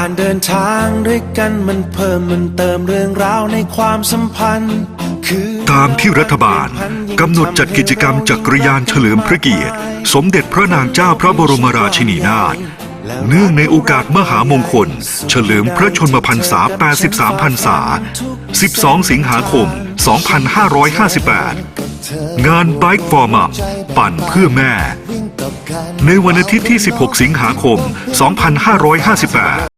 การเดินทางด้วยกันมันเพิ่มมันเติมเรื่องราวในความสัมพันธ์ คือตามที่รัฐบาลกำหนดจัดกิจกรรมจักรยานเฉลิมพระเกียรติ สมเด็จพระนางเจ้าพระบรมราชินีนาถเนื่องในโอกาสมหามงคล เฉลิมพระชนมพรรษา 83 พรรษา 12 สิงหาคม 2558 งาน Bike Form Up ปั่นเพื่อแม่ ในวันอาทิตย์ที่ 16 สิงหาคม 2558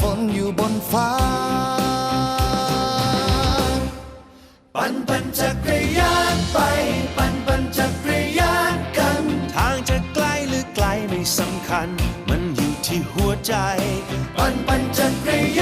ฝนอยู่บนฟ้า ปั่นปั่นจักรยานไป ปั่นปั่นจักรยานกัน ทางจะไกลหรือไกลไม่สำคัญ มันอยู่ที่หัวใจ ปั่นปั่นจักรยาน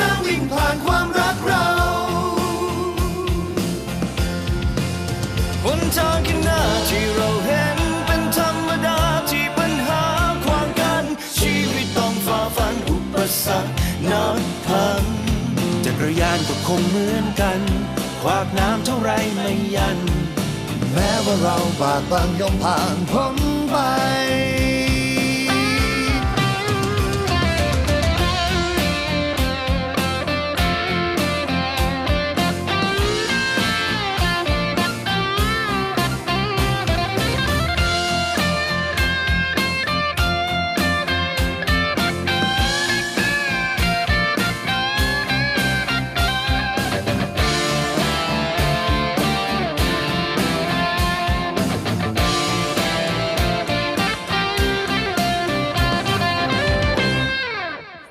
าม ข้างหน้าที่เราเห็นเป็นธรรมดาที่ปัญหาความกัน ชีวิตต้องฝ่าฟันอุปสรรคนับพังจักรยานก็คงเหมือนกัน ขวากน้ำเท่าไรไม่ยัน แม้ว่าเราบากบังย่อมผ่านพ้นไป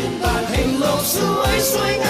ยานด้วยใ